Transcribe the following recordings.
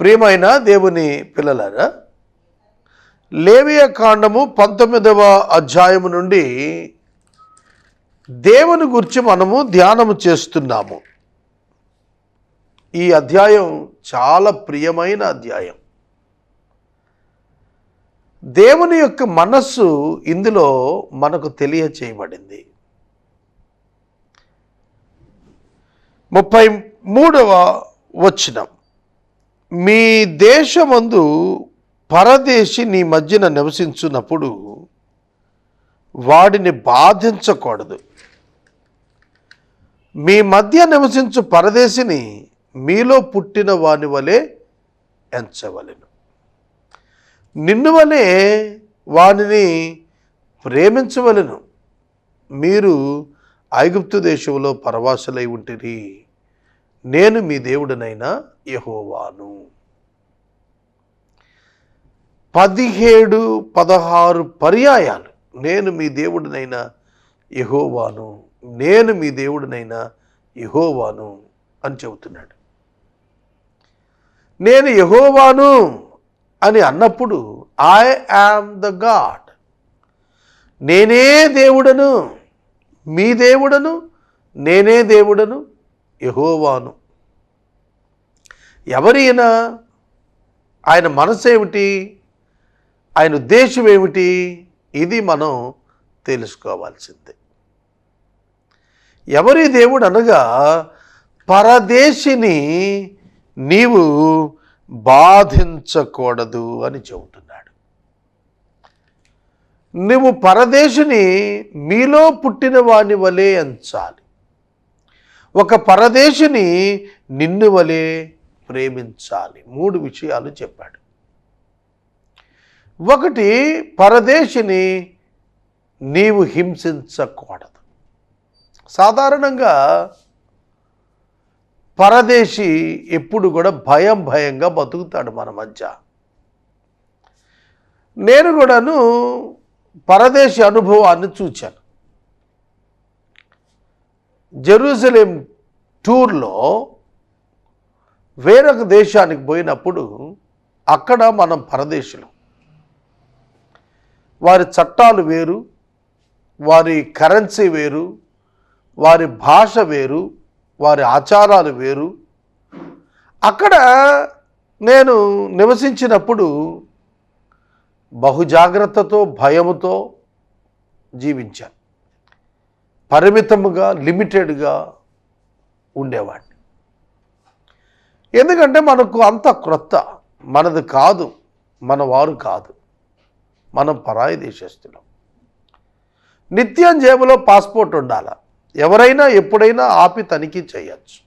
ప్రియమైన దేవుని పిల్లలారా లేవియ కాండము పంతొమ్మిదవ అధ్యాయము నుండి దేవుని గురించి మనము ధ్యానము చేస్తున్నాము. ఈ అధ్యాయం చాలా ప్రియమైన అధ్యాయం. దేవుని యొక్క మనస్సు ఇందులో మనకు తెలియచేయబడింది. ముప్పై మూడవ వచనం. మీ దేశమందు పరదేశి నీ మధ్యన నివసించున్నప్పుడు వాడిని బాధించకూడదు. మీ మధ్య నివసించు పరదేశిని మీలో పుట్టిన వాని వలె ఎంచవలెను. నిన్ను వలె వానిని ప్రేమించవలెను. మీరు ఐగుప్తు దేశంలో పరవాసులై ఉంటిరి. నేను మీ దేవుడనైన యహోవాను. పదిహేడు పదహారు పర్యాయాలు. నేను మీ దేవుడినైన యహోవాను. నేను మీ దేవుడినైన యహోవాను అని చెబుతున్నాడు. నేను యహోవాను అని అన్నప్పుడు ఐ యామ్ ద గాడ్ నేనే దేవుడను. మీ దేవుడను. నేనే దేవుడను. యహోవాను. ఎవరైనా ఆయన మనసు ఏమిటి? ఆయన ఉద్దేశం ఏమిటి? ఇది మనం తెలుసుకోవాల్సిందే. ఎవరి దేవుడు అనగా పరదేశిని నీవు బాధించకూడదు అని చెబుతున్నాడు. నువ్వు పరదేశిని మీలో పుట్టిన వాని వలే ఎంచాలి. ఒక పరదేశిని నిన్ను వలె ప్రేమించాలి. మూడు విషయాలు చెప్పాడు. ఒకటి పరదేశిని నీవు హింసించకూడదు. సాధారణంగా పరదేశి ఎప్పుడు కూడా భయం భయంగా బతుకుతాడు మన మధ్య. నేను కూడాను పరదేశి అనుభవాన్ని చూచాను. జెరూసలేం టూర్లో వేరొక దేశానికి పోయినప్పుడు అక్కడ మనం పరదేశులు. వారి చట్టాలు వేరు వారి కరెన్సీ వేరు వారి భాష వేరు వారి ఆచారాలు వేరు. అక్కడ నేను నివసించినప్పుడు బహుజాగ్రత్తతో భయముతో జీవించాను. పరిమితముగా లిమిటెడ్గా ఉండేవాడిని. ఎందుకంటే మనకు అంత క్రొత్త మనది కాదు మన వారు కాదు. మనం పరాయి దేశస్తులం. నిత్యం జేబులో పాస్పోర్ట్ ఉండాల. ఎవరైనా ఎప్పుడైనా ఆపి తనిఖీ చేయొచ్చు.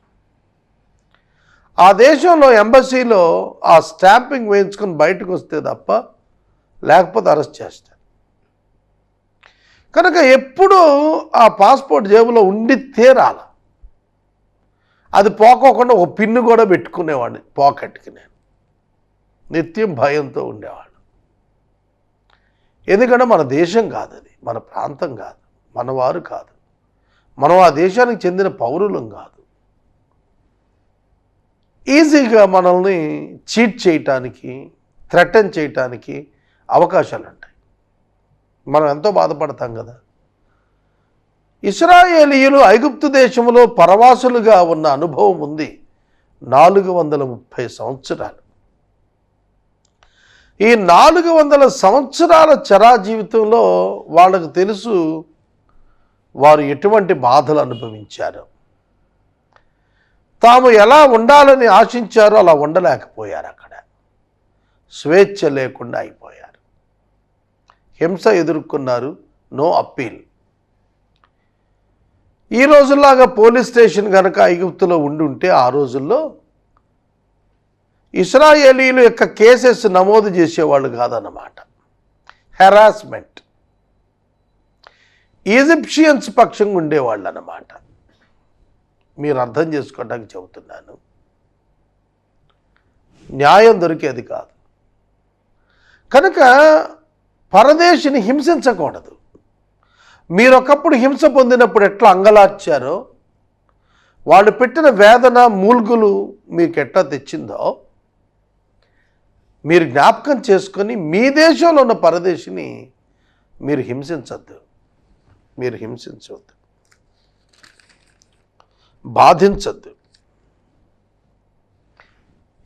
ఆ దేశంలో ఎంబసీలో ఆ స్టాంపింగ్ వేయించుకొని బయటకు వస్తే తప్ప లేకపోతే అరెస్ట్ చేస్తారు. కనుక ఎప్పుడూ ఆ పాస్పోర్ట్ జేబులో ఉండి తీరాల. అది పోకోకుండా ఒక పిన్ను కూడా పెట్టుకునేవాడిని పాకెట్కి నేను. నిత్యం భయంతో ఉండేవాడు. ఎందుకంటే మన దేశం కాదు అది మన ప్రాంతం కాదు మనవారు కాదు. మనం ఆ దేశానికి చెందిన పౌరులం కాదు. ఈజీగా మనల్ని చీట్ చేయటానికి థ్రెటన్ చేయటానికి అవకాశాలు ఉంటాయి మనం ఎంతో బాధపడతాం కదా. ఇస్రాయేలీయులు ఐగుప్తు దేశంలో పరవాసులుగా ఉన్న అనుభవం ఉంది. నాలుగు వందల ముప్పై సంవత్సరాలు. ఈ నాలుగు వందల సంవత్సరాల చరా జీవితంలో వాళ్ళకు తెలుసు వారు ఎటువంటి బాధలు అనుభవించారు. తాము ఎలా ఉండాలని ఆశించారో అలా ఉండలేకపోయారు అక్కడ. స్వేచ్ఛ లేకుండా అయిపోయారు. హింస ఎదుర్కొన్నారు. No appeal. ఈ రోజుల్లాగా పోలీస్ స్టేషన్ కనుక ఐగుప్తులో ఉండుంటే ఆ రోజుల్లో ఇస్రాయేలీల యొక్క కేసెస్ నమోదు చేసేవాళ్ళు కాదన్నమాట. హెరాస్మెంట్. ఈజిప్షియన్స్ పక్షంగా ఉండేవాళ్ళు అన్నమాట మీరు అర్థం చేసుకోవడానికి చెబుతున్నాను. న్యాయం దొరికేది కాదు. కనుక పరదేశిని హింసించకూడదు. మీరు ఒకప్పుడు హింస పొందినప్పుడు ఎట్లా అంగలార్చారో వాళ్ళు పెట్టిన వేదన మూల్గులు మీకు ఎట్లా తెచ్చిందో మీరు జ్ఞాపకం చేసుకొని మీ దేశంలో ఉన్న పరదేశిని మీరు హింసించద్దు. మీరు హింసించవద్దు. బాధించద్దు.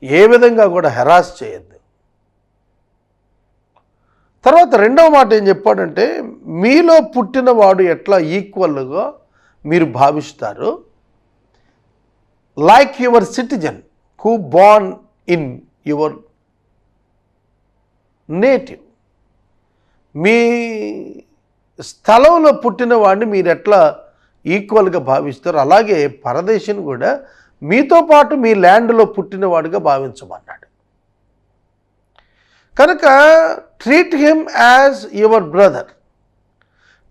ఏ విధంగా కూడా హెరాస్ చేయొద్దు. తర్వాత రెండవ మాట ఏం చెప్పాడంటే మీలో పుట్టినవాడు ఎట్లా ఈక్వల్గా మీరు భావిస్తారు? Like your citizen who born in your native. మీ స్థలంలో పుట్టిన వాడిని మీరు ఎట్లా ఈక్వల్గా భావిస్తారు? అలాగే పరదేశం కూడా మీతో పాటు మీ ల్యాండ్లో పుట్టినవాడిగా భావించమన్నాడు. కనుక treat him as your brother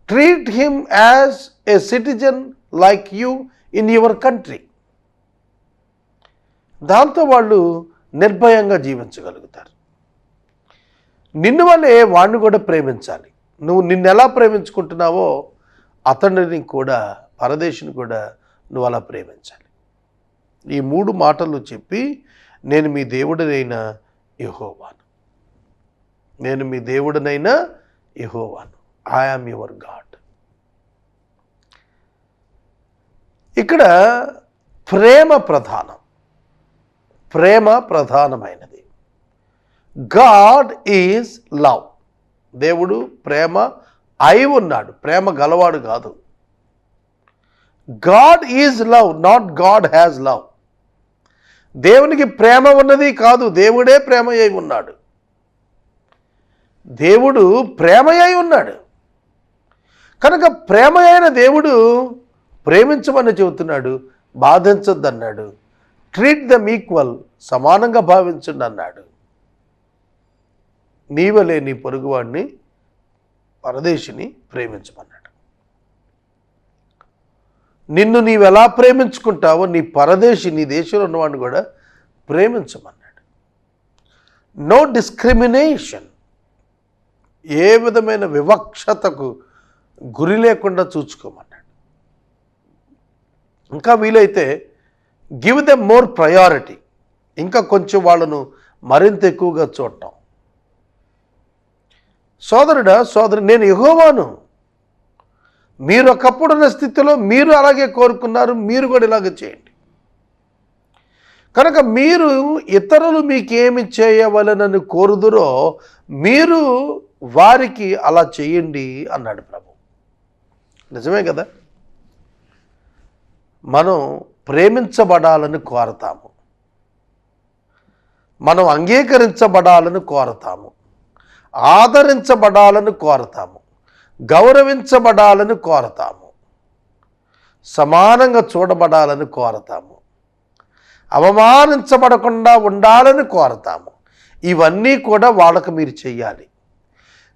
treat him as a citizen like you in your country దాంతో వాళ్ళు నిర్భయంగా జీవించగలుగుతారు. నిన్ను వల్లే వాడిని కూడా ప్రేమించాలి. నువ్వు నిన్ను ఎలా ప్రేమించుకుంటున్నావో అతడిని కూడా పరదేశిని కూడా నువ్వు అలా ప్రేమించాలి. ఈ మూడు మాటలు చెప్పి నేను మీ దేవుడినైన యహోవాను. నేను మీ దేవుడినైనా యహోవాను. ఐఆమ్ యువర్ గాడ్ ఇక్కడ ప్రేమ ప్రధానం. ప్రేమ ప్రధానమైనది. గాడ్ ఈజ్ లవ్ దేవుడు ప్రేమ అయి ఉన్నాడు. ప్రేమ గలవాడు కాదు. God is love not God has love దేవునికి ప్రేమ ఉన్నది కాదు. దేవుడే ప్రేమ అయి ఉన్నాడు. దేవుడు ప్రేమ అయి ఉన్నాడు. కనుక ప్రేమ అయిన దేవుడు ప్రేమించమని చెబుతున్నాడు బాధించొద్దన్నాడు ట్రీట్ దమ్ ఈక్వల్ సమానంగా భావించండి అన్నాడు. నీవలే నీ పొరుగువాడిని పరదేశిని ప్రేమించమన్నాడు. నిన్ను నీవు ఎలా ప్రేమించుకుంటావో నీ పరదేశి నీ దేశంలో ఉన్నవాడిని కూడా ప్రేమించమన్నాడు. నో డిస్క్రిమినేషన్ ఏ విధమైన వివక్షతకు గురి లేకుండా చూసుకోమన్నాడు ఇంకా వీలైతే గివ్ దెమ్ మోర్ ప్రయారిటీ. ఇంకా కొంచెం వాళ్ళను మరింత ఎక్కువగా చూడటం. సోదరుడా సోదరు నేను ఎగోవాను మీరు ఒకప్పుడున్న స్థితిలో మీరు అలాగే కోరుకున్నారు మీరు కూడా ఇలాగే చేయండి. కనుక మీరు ఇతరులు మీకేమి చేయవలనని కోరుదురో మీరు వారికి అలా చేయండి అన్నాడు ప్రభు. నిజమే కదా? మనం ప్రేమించబడాలని కోరతాము. మనం అంగీకరించబడాలని కోరతాము. ఆదరించబడాలని కోరతాము. గౌరవించబడాలని కోరతాము. సమానంగా చూడబడాలని కోరతాము. అవమానించబడకుండా ఉండాలని కోరతాము. ఇవన్నీ కూడా వాళ్ళకు మీరు చెయ్యాలి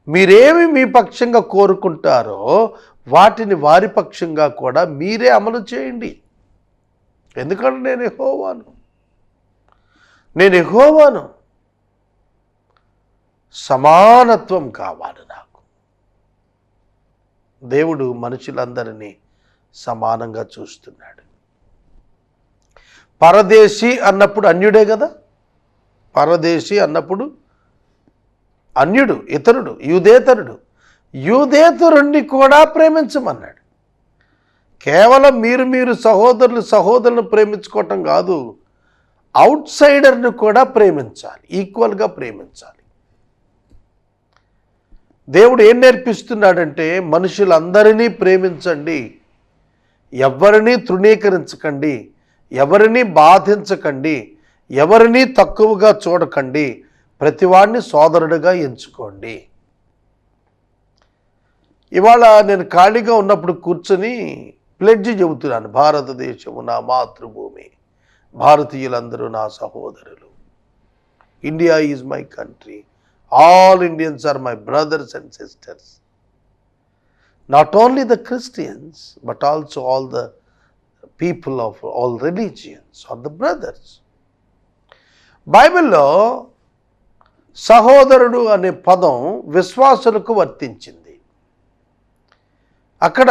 మీరేమి మీ పక్షంగా కోరుకుంటారో వాటిని వారి పక్షంగా కూడా మీరే అమలు చేయండి. ఎందుకంటే నేను ఎహోవాను నేను ఎహోవాను సమానత్వం కావాలి నాకు. దేవుడు మనుషులందరినీ సమానంగా చూస్తున్నాడు. పరదేశీ అన్నప్పుడు అన్యుడే కదా? పరదేశీ అన్నప్పుడు అన్యుడు ఇతరుడు యూదేతరుడు. యూదేతరుణ్ణి కూడా ప్రేమించమన్నాడు. కేవలం మీరు మీరు సహోదరులు సహోదరులను ప్రేమించుకోవటం కాదు అవుట్ సైడర్ని కూడా ప్రేమించాలి ఈక్వల్గా ప్రేమించాలి. దేవుడు ఏం నేర్పిస్తున్నాడంటే మనుషులందరినీ ప్రేమించండి ఎవరిని తృణీకరించకండి ఎవరిని బాధించకండి ఎవరిని తక్కువగా చూడకండి ప్రతివాడిని సోదరుడిగా ఎంచుకోండి. ఇవాళ నేను ఖాళీగా ఉన్నప్పుడు కూర్చొని ప్లెడ్జి చెబుతున్నాను. భారతదేశము నా మాతృభూమి భారతీయులందరూ నా సహోదరులు. India is my country. All Indians are my brothers and sisters. Not only the Christians but also all the people of all religions are the brothers. బైబిల్లో సహోదరుడు అనే పదం విశ్వాసులకు వర్తించింది. అక్కడ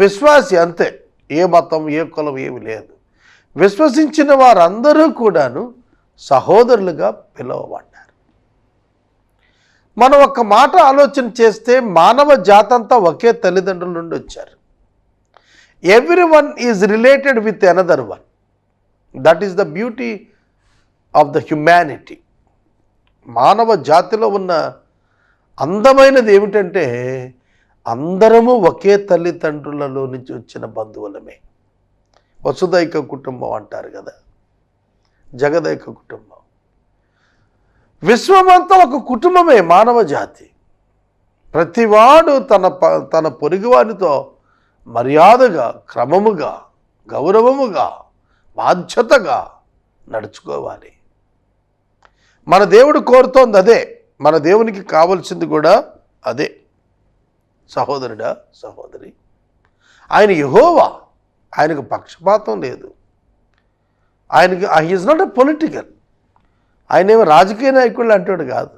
విశ్వాసి అంతే ఏ మతం ఏ కులం ఏమి లేదు. విశ్వసించిన వారందరూ కూడాను సహోదరులుగా పిలువబడ్డారు. మనం ఒక్క మాట ఆలోచన చేస్తే మానవ జాతంతా ఒకే తల్లిదండ్రుల నుండి వచ్చారు. Every one is related with another one that is the beauty of the humanity మానవ జాతిలో ఉన్న అందమైనది ఏమిటంటే అందరము ఒకే తల్లిదండ్రులలో నుంచి వచ్చిన బంధువులమే. వసుదైక కుటుంబం అంటారు కదా. జగదైక కుటుంబం. విశ్వమంతా ఒక కుటుంబమే మానవ జాతి. ప్రతివాడు తన ప తన పొరుగువారితో మర్యాదగా క్రమముగా గౌరవముగా బాధ్యతగా నడుచుకోవాలి. మన దేవుడు కోరుతోంది అదే. మన దేవునికి కావలసింది కూడా అదే. సహోదరుడా సహోదరి ఆయన యహోవా. ఆయనకు పక్షపాతం లేదు. ఆయనకి ఈజ్ నాట్ ఎ పొలిటికల్ ఆయన ఏమి రాజకీయ నాయకుడు అంటాడు కాదు.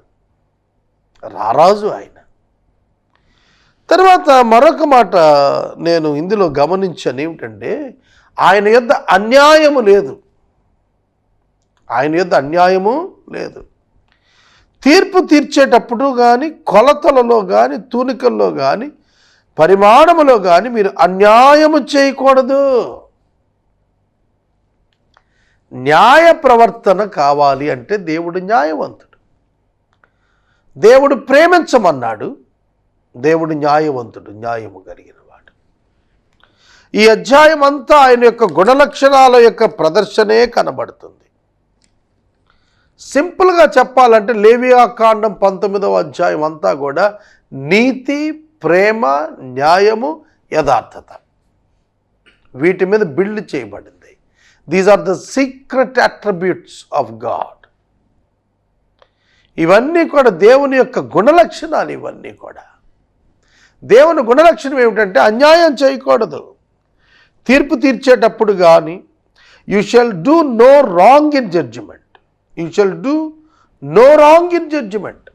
రారాజు ఆయన. తర్వాత మరొక మాట నేను ఇందులో గమనించాను. ఏమిటంటే ఆయన యొద్ అన్యాయము లేదు. ఆయన యొద్ద అన్యాయము లేదు. తీర్పు తీర్చేటప్పుడు కానీ కొలతలలో కానీ తూనికల్లో కానీ పరిమాణములో కానీ మీరు అన్యాయము చేయకూడదు. న్యాయ ప్రవర్తన కావాలి అంటే దేవుడు న్యాయవంతుడు. దేవుడు ప్రేమించమన్నాడు దేవుడు న్యాయవంతుడు న్యాయము కలిగిన వాడు ఈ అధ్యాయం అంతా ఆయన యొక్క గుణలక్షణాల యొక్క ప్రదర్శనే కనబడుతుంది. సింపుల్గా చెప్పాలంటే లేవియా కాండం పంతొమ్మిదవ అధ్యాయం అంతా కూడా నీతి ప్రేమ న్యాయము యథార్థత. వీటి మీద బిల్డ్ చేయబడింది. These are the secret attributes of God ఇవన్నీ కూడా దేవుని యొక్క గుణలక్షణాలు ఇవన్నీ కూడా. దేవుని గుణలక్షణం ఏమిటంటే అన్యాయం చేయకూడదు. తీర్పు తీర్చేటప్పుడు కానీ you shall do no wrong in judgment you shall do no wrong in judgment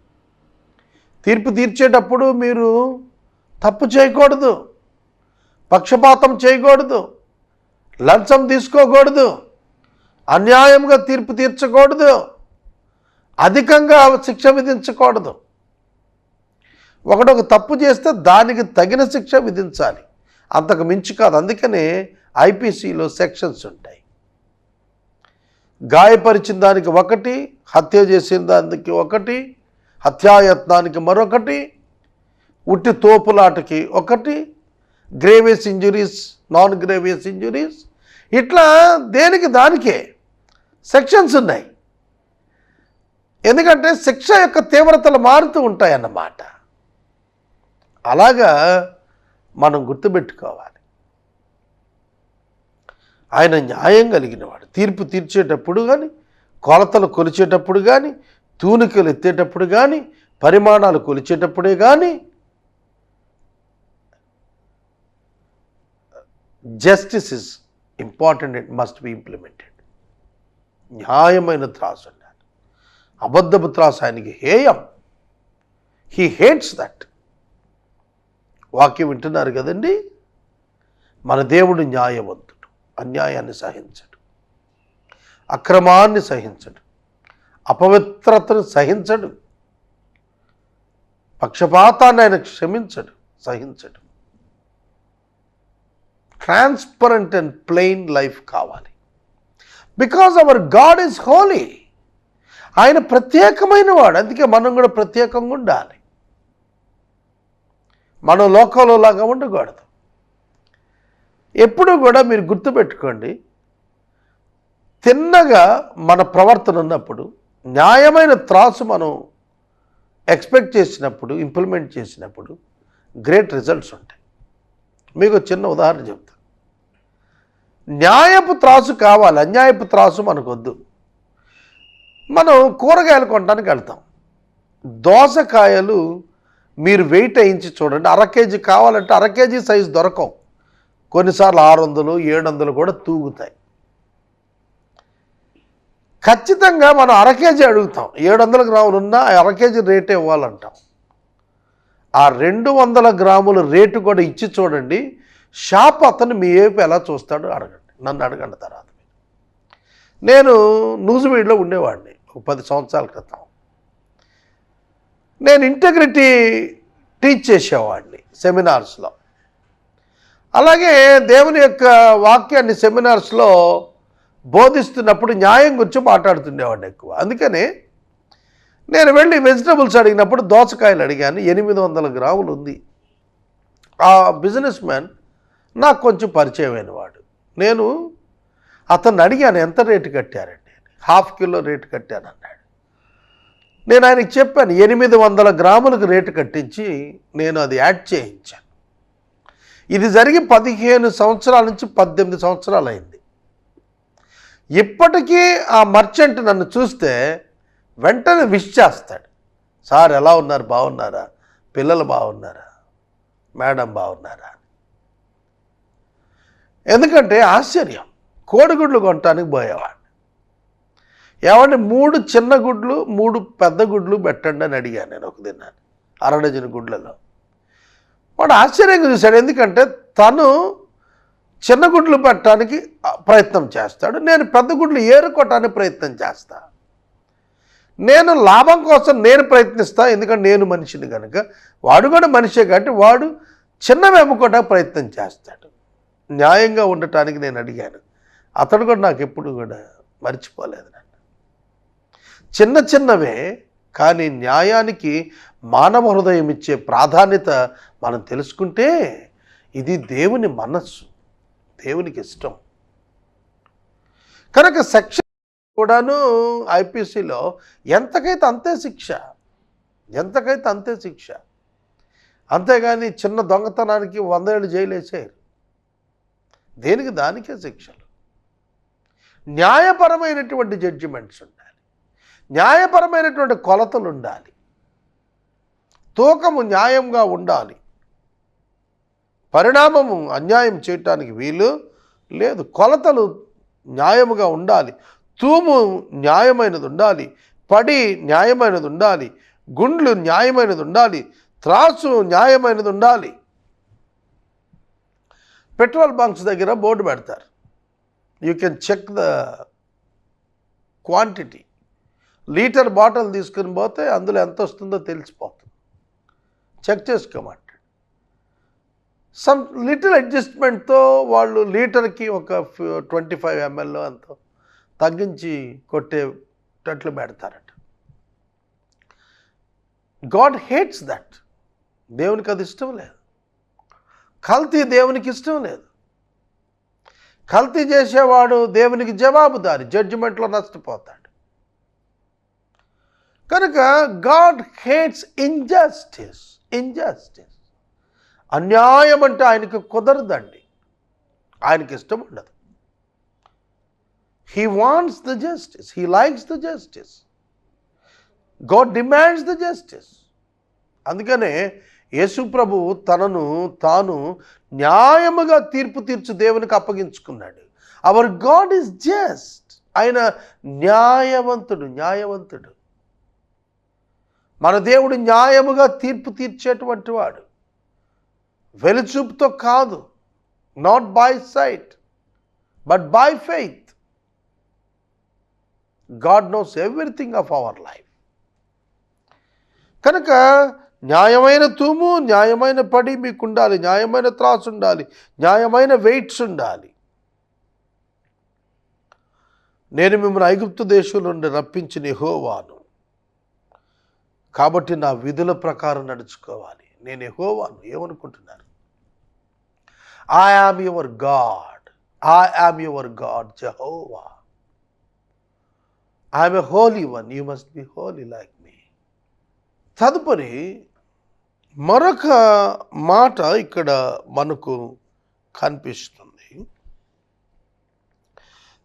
తీర్పు తీర్చేటప్పుడు మీరు తప్పు చేయకూడదు పక్షపాతం చేయకూడదు లంచం తీసుకోకూడదు అన్యాయంగా తీర్పు తీర్చకూడదు అధికంగా శిక్ష విధించకూడదు. ఒకటొక తప్పు చేస్తే దానికి తగిన శిక్ష విధించాలి. అంతకు మించి కాదు అందుకనే ఐపీసీలో సెక్షన్స్ ఉంటాయి. గాయపరిచిన దానికి ఒకటి హత్య చేసిన దానికి ఒకటి హత్యాయత్నానికి మరొకటి ఉట్టి తోపులాటకి ఒకటి grievous injuries non grievous injuries. ఇట్లా దేనికి దానికే? సెక్షన్స్ ఉన్నాయి. ఎందుకంటే శిక్ష యొక్క తీవ్రతలు మారుతూ ఉంటాయన్నమాట. అలాగా మనం గుర్తుపెట్టుకోవాలి. ఆయన న్యాయం కలిగినవాడు. తీర్పు తీర్చేటప్పుడు కానీ కొలతలు కొలిచేటప్పుడు కానీ తూనికలు ఎత్తేటప్పుడు కానీ పరిమాణాలు కొలిచేటప్పుడే కానీ justice is important it must be implemented న్యాయమైన త్రాసు ఉండాలి. అబద్ధపు త్రాసు ఆయనకి హేయం. హీ హేట్స్ దట్ వాక్యం వింటున్నారు కదండి? మన దేవుడు న్యాయవంతుడు. అన్యాయాన్ని సహించడు. అక్రమాన్ని సహించడు. అపవిత్రతను సహించడు. పక్షపాతాన్ని ఆయన క్షమించడు సహించడు. ట్రాన్స్పరెంట్ అండ్ ప్లెయిన్ లైఫ్ కావాలి. Because our God is holy ఆయన ప్రత్యేకమైన వాడు. అందుకే మనం కూడా ప్రత్యేకంగా ఉండాలి. మనం లోకంలో లాగా ఉండకూడదు. ఎప్పుడూ కూడా మీరు గుర్తుపెట్టుకోండి తిన్నగా మన ప్రవర్తన ఉన్నప్పుడు న్యాయమైన త్రాసు మనం ఎక్స్పెక్ట్ చేసినప్పుడు ఇంప్లిమెంట్ చేసినప్పుడు గ్రేట్ రిజల్ట్స్ ఉంటాయి. మీకు చిన్న ఉదాహరణ చెప్తా. న్యాయపు త్రాసు కావాలి అన్యాయపు త్రాసు మనకొద్దు. మనం కూరగాయలు కొనడానికి వెళ్తాం. దోసకాయలు మీరు వెయిట్ వేయించి చూడండి అర కేజీ కావాలంటే అర కేజీ సైజు దొరకవు. కొన్నిసార్లు ఆరు వందలు ఏడు వందలు కూడా తూగుతాయి. ఖచ్చితంగా మనం అర కేజీ అడుగుతాం. ఏడు వందల గ్రాములు ఉన్నా అర కేజీ రేటే ఇవ్వాలంటాం. ఆ రెండు వందల గ్రాముల రేటు కూడా ఇచ్చి చూడండి. షాప్ అతను మీ వైపు ఎలా చూస్తాడో అడగండి. నన్ను అడగండి తర్వాత. నేను నూజివీడులో ఉండేవాడిని ఒక పది సంవత్సరాల క్రితం. నేను ఇంటగ్రిటీ టీచ్ చేసేవాడిని సెమినార్స్లో. అలాగే దేవుని యొక్క వాక్యాన్ని సెమినార్స్లో బోధిస్తున్నప్పుడు న్యాయం గురించి మాట్లాడుతుండేవాడిని ఎక్కువ. అందుకని నేను వెళ్ళి వెజిటబుల్స్ అడిగినప్పుడు దోసకాయలు అడిగాను. ఎనిమిది వందల గ్రాములు ఉంది. ఆ బిజినెస్ మ్యాన్ నాకు కొంచెం పరిచయమైన వాడు నేను అతన్ని అడిగాను ఎంత రేటు కట్టారండి? హాఫ్ కిలో రేటు కట్టాను అన్నాడు. నేను ఆయనకి చెప్పాను ఎనిమిది వందల గ్రాములకు రేటు కట్టించి నేను అది యాడ్ చేయించాను. ఇది జరిగి పదిహేను సంవత్సరాల నుంచి పద్దెనిమిది సంవత్సరాలు అయింది ఇప్పటికీ ఆ మర్చెంట్ నన్ను చూస్తే వెంటనే విష్ చేస్తాడు. సార్ ఎలా ఉన్నారు? బాగున్నారా? పిల్లలు బాగున్నారా? మేడం బాగున్నారా? ఎందుకంటే ఆశ్చర్యం. కోడిగుడ్లు కొనటానికి పోయేవాడు. ఏమంటే మూడు చిన్న గుడ్లు మూడు పెద్ద గుడ్లు పెట్టండి అని అడిగాను నేను ఒక దినాన్ని అరడజన గుడ్లలో. వాడు ఆశ్చర్యంగా చూశాడు. ఎందుకంటే తను చిన్న గుడ్లు పెట్టడానికి ప్రయత్నం చేస్తాడు. నేను పెద్ద గుడ్లు ఏరుకోవటానికి ప్రయత్నం చేస్తా. నేను లాభం కోసం నేను ప్రయత్నిస్తా ఎందుకంటే నేను మనిషిని కనుక వాడు కూడా మనిషే కాబట్టి వాడు చిన్నవి అమ్ముకోవడానికి ప్రయత్నం చేస్తాడు. న్యాయంగా ఉండటానికి నేను అడిగాను. అతడు కూడా నాకు ఎప్పుడు కూడా మర్చిపోలేదు నన్ను. చిన్న చిన్నవే కానీ న్యాయానికి మానవ హృదయం ఇచ్చే ప్రాధాన్యత మనం తెలుసుకుంటే ఇది దేవుని మనస్సు దేవునికి ఇష్టం. కనుక సెక్షన్ కూడాను ఐపీసీలో ఎంతకైతే అంతే శిక్ష ఎంతకైతే అంతే శిక్ష అంతేగాని చిన్న దొంగతనానికి వంద ఏళ్ళు జైలు వేసేయరు. దేనికి? దానికే శిక్షలు. న్యాయపరమైనటువంటి జడ్జిమెంట్స్ ఉంటాయి. న్యాయపరమైనటువంటి కొలతలు ఉండాలి తూకము న్యాయంగా ఉండాలి. పరిణామము అన్యాయం చేయటానికి వీలు లేదు. కొలతలు న్యాయముగా ఉండాలి. తూము న్యాయమైనది ఉండాలి పడి న్యాయమైనది ఉండాలి గుండ్లు న్యాయమైనది ఉండాలి త్రాసు న్యాయమైనది ఉండాలి పెట్రోల్ బంక్స్ దగ్గర బోర్డు పెడతారు. You can check the quantity litre bottle తీసుకుని పోతే అందులో ఎంత వస్తుందో తెలిసిపోతుంది. చెక్ చేసుకోమంటాడు. సమ్ లిటిల్ అడ్జస్ట్మెంట్తో వాళ్ళు లీటర్కి ఒక ట్వంటీ ఫైవ్ ఎంఎల్ అంత తగ్గించి కొట్టేటట్లు పెడతారట. God hates that. దేవునికి అది ఇష్టం లేదు. కల్తీ దేవునికి ఇష్టం లేదు. కల్తీ చేసేవాడు దేవునికి జవాబుదారి జడ్జిమెంట్లో నష్టపోతాడు. కనుక గాడ్ హేట్స్ ఇంజస్టిస్ ఇంజస్టిస్ అన్యాయం అంటే ఆయనకు కుదరదండి. ఆయనకి ఇష్టం ఉండదు. He wants the justice he likes the justice God demands the justice అందుకనే యేసు ప్రభు తనను తాను న్యాయముగా తీర్పు తీర్చు దేవునికి అప్పగించుకున్నాడు. అవర్ గాడ్ ఈజ్ జస్ట్ ఆయన న్యాయవంతుడు న్యాయవంతుడు. మన దేవుడు న్యాయముగా తీర్పు తీర్చేటువంటి వాడు. వెలుచూపుతో కాదు not by sight but by faith God knows everything of our life కనుక న్యాయమైన తూము న్యాయమైన పడి మీకు ఉండాలి న్యాయమైన త్రాసు ఉండాలి న్యాయమైన వెయిట్స్ ఉండాలి నేను మిమ్మల్ని ఐగుప్తు దేశం నుండి రప్పించిన హోవాను కాబట్టి నా విధుల ప్రకారం నడుచుకోవాలి. నేను ఎహోవాను ఏమనుకుంటున్నారు I am your God I am your God Jehovah I am a holy one you must be holy like me తదుపరి మరొక మాట ఇక్కడ మనకు కనిపిస్తుంది.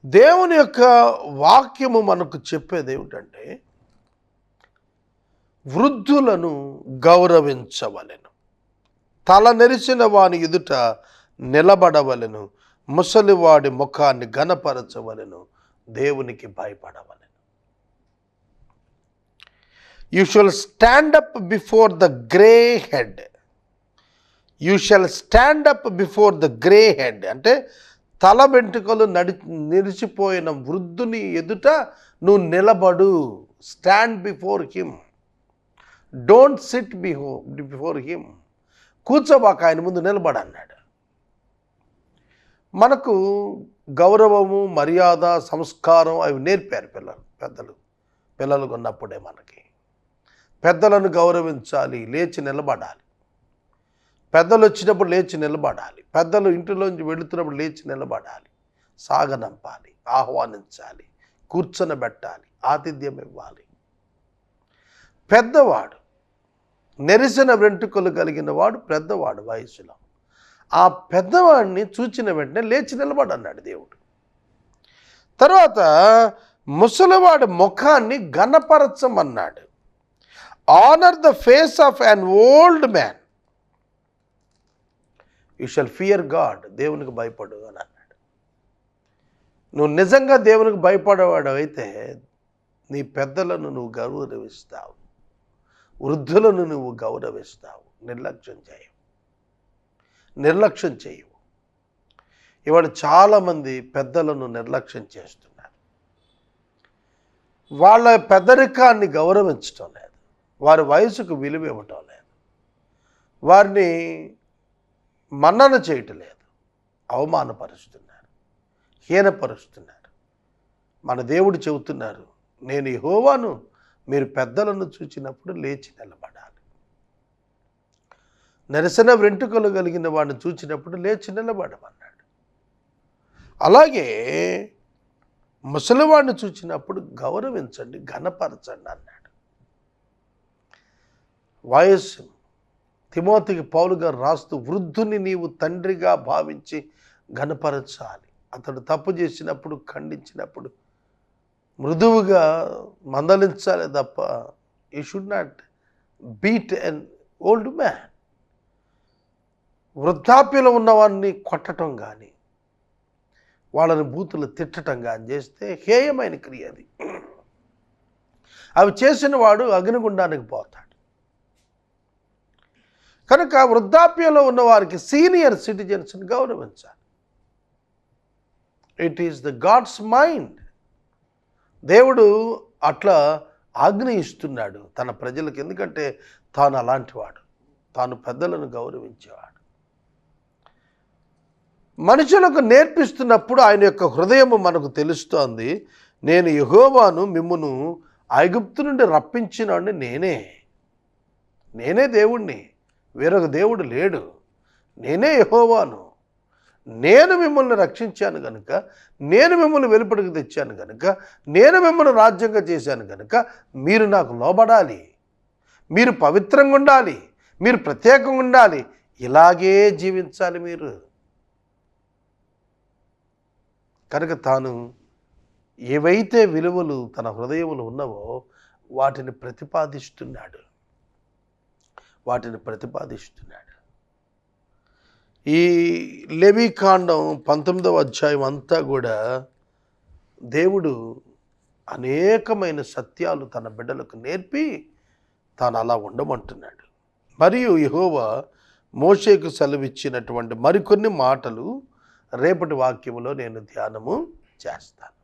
దేవుని యొక్క వాక్యము మనకు చెప్పేది ఏమిటంటే వృద్ధులను గౌరవించవలెను. తల నెరిసిన వాని ఎదుట నిలబడవలెను. ముసలివాడి ముఖాన్ని గనపరచవలెను దేవునికి భయపడవలెను. You shall stand up before the grey head you shall stand up before the grey head అంటే తల వెంట్రుకలు నడి నిలిచిపోయిన వృద్ధుని ఎదుట నువ్వు నిలబడు. Stand before him don't sit బిహో before him కూర్చోబాక ఆయన ముందు నిలబడన్నాడు మనకు గౌరవము మర్యాద సంస్కారం అవి నేర్పారు పిల్లలు పెద్దలు. పిల్లలు ఉన్నప్పుడే మనకి. పెద్దలను గౌరవించాలి లేచి నిలబడాలి. పెద్దలు వచ్చినప్పుడు లేచి నిలబడాలి. పెద్దలు ఇంటిలోంచి వెళుతున్నప్పుడు లేచి నిలబడాలి. సాగనంపాలి ఆహ్వానించాలి కూర్చొనబెట్టాలి ఆతిథ్యం ఇవ్వాలి. పెద్దవాడు నెరిసిన వెంట్రుకలు కలిగిన వాడు పెద్దవాడు వయసులో. ఆ పెద్దవాడిని చూచిన వెంటనే లేచి నిలబడన్నాడు దేవుడు. తర్వాత ముసలివాడి ముఖాన్ని గణపరచమన్నాడు honour the face of an old man you shall fear God దేవునికి భయపడు అని అన్నాడు. నువ్వు నిజంగా దేవునికి భయపడేవాడు అయితే నీ పెద్దలను నువ్వు గౌరవిస్తావు. వృద్ధులను నువ్వు గౌరవిస్తావు. నిర్లక్ష్యం చేయవు నిర్లక్ష్యం చేయవు ఇవాడు చాలామంది పెద్దలను నిర్లక్ష్యం చేస్తున్నారు. వాళ్ళ పెద్దరికాన్ని గౌరవించటం లేదు. వారి వయసుకు విలువ ఇవ్వటం లేదు. వారిని మన్నన చేయటం లేదు. అవమానపరుస్తున్నారు. హీనపరుస్తున్నారు. మన దేవుడు చెబుతున్నారు నేను ఈ హోవాను మీరు పెద్దలను చూచినప్పుడు లేచి నిలబడాలి. నిరసన వెంట్రుకలు కలిగిన వాడిని చూచినప్పుడు లేచి నిలబడమన్నాడు. అలాగే ముసలివాడిని చూచినప్పుడు గౌరవించండి ఘనపరచండి అన్నాడు. వయస్సు తిమోతికి పౌలు గారు రాస్తూ వృద్ధుని నీవు తండ్రిగా భావించి ఘనపరచాలి. అతడు తప్పు చేసినప్పుడు ఖండించినప్పుడు మృదువుగా మందలించాలి తప్ప you should not beat an old man వృద్ధాప్యంలో ఉన్నవాడిని కొట్టడం కానీ వాళ్ళని బూతులు తిట్టడం కానీ చేస్తే హేయమైన క్రియ అది. అవి చేసిన వాడు అగ్నిగుండానికి పోతాడు. కనుక వృద్ధాప్యంలో ఉన్న వారికి సీనియర్ సిటిజన్స్ని గౌరవించాలి. It is the God's mind దేవుడు అట్లా ఆగ్నేయిస్తున్నాడు తన ప్రజలకు. ఎందుకంటే తాను అలాంటివాడు. తాను పెద్దలను గౌరవించేవాడు. మనుషులకు నేర్పిస్తున్నప్పుడు ఆయన యొక్క హృదయము మనకు తెలుస్తోంది. నేను యహోవాను మిమ్మును ఐగుప్తు నుండి రప్పించినాడు నేనే. నేనే దేవుణ్ణి. వేరొక దేవుడు లేడు. నేనే యహోవాను. నేను మిమ్మల్ని రక్షించాను కనుక నేను మిమ్మల్ని వెలుపడికి తెచ్చాను కనుక నేను మిమ్మల్ని రాజ్యంగా చేశాను కనుక మీరు నాకు లోబడాలి. మీరు పవిత్రంగా ఉండాలి. మీరు ప్రత్యేకంగా ఉండాలి. ఇలాగే జీవించాలి మీరు. కనుక తాను ఏవైతే విలువలు తన హృదయములు ఉన్నవో వాటిని ప్రతిపాదిస్తున్నాడు. వాటిని ప్రతిపాదిస్తున్నాడు. ఈ లెవికాండం పంతొమ్మిదవ అధ్యాయం అంతా కూడా దేవుడు అనేకమైన సత్యాలు తన బిడ్డలకు నేర్పి తాను అలా ఉండమంటున్నాడు. మరియు యహోవా మోషేకు సెలవిచ్చినటువంటి మరికొన్ని మాటలు రేపటి వాక్యములో నేను ధ్యానము చేస్తాను.